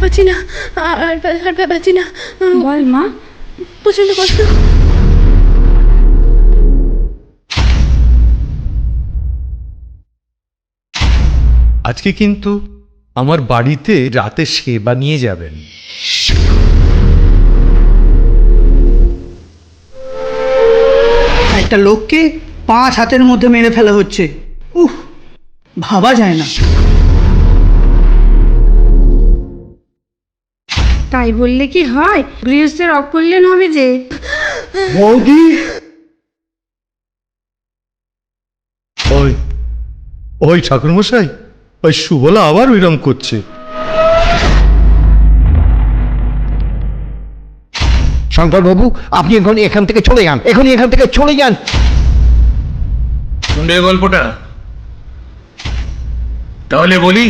পাচ্ছি না। আর আর আর না। বল মা। প্রচণ্ড কষ্ট। আজকে কিন্তু আমার বাড়িতে রাতে সেবা নিয়ে যাবেন। একটা লোককে পাঁচ হাতের মধ্যে মেরে ফেলা হচ্ছে। উহ ভাবা যায় না। তাই বললে কি হয়? গৃহস্থের অকল্যাণ হবে যে। বৌদি! ওই ওই ঠাকুরমশাই ওই সুবলা আবার ওইরম করছে। শঙ্করবাবু আপনি এখন এখান থেকে চলে যান এখনই এখান থেকে চলে যান। শুনবে গল্পটা? তাহলে বলি